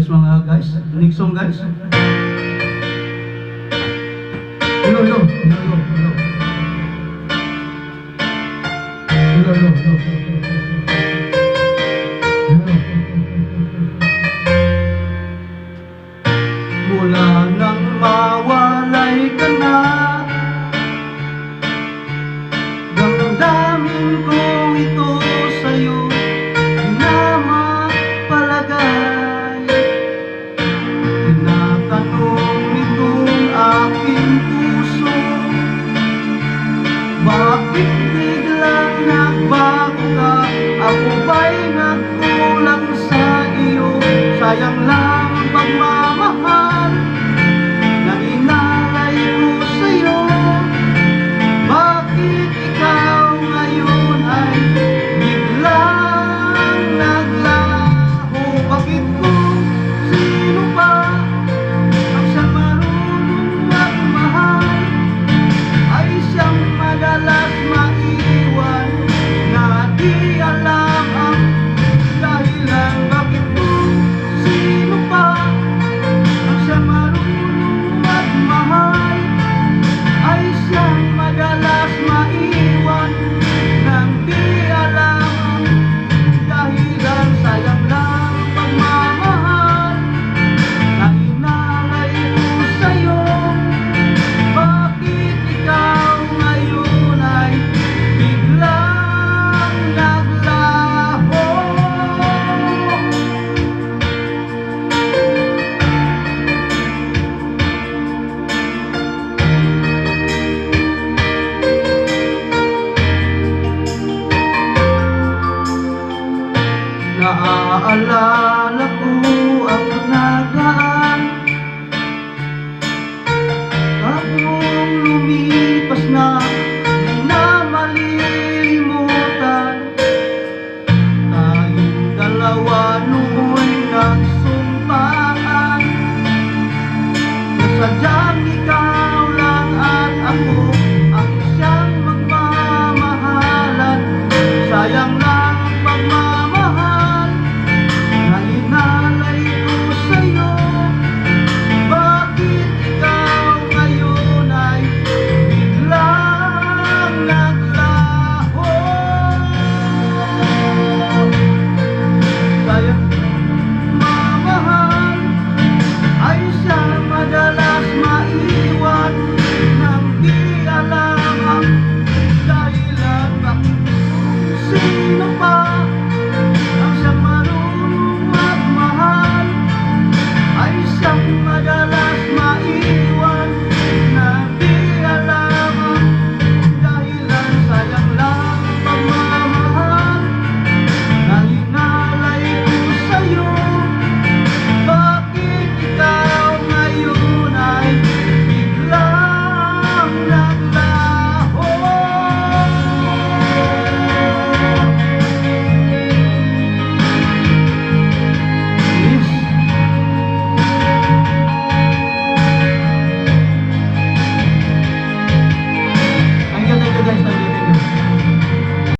guys mga guys. Next song guys. Hello, hello, hello, hello, hello. Hello, hello, hello. Ako ba'y nagkulang sa iyo? Sayang lang ang pagmamahal Naaalala ko ang nagaan Kapag lumipas na Di na malilimutan Tayong dalawa noon nagsumpaan Nasadya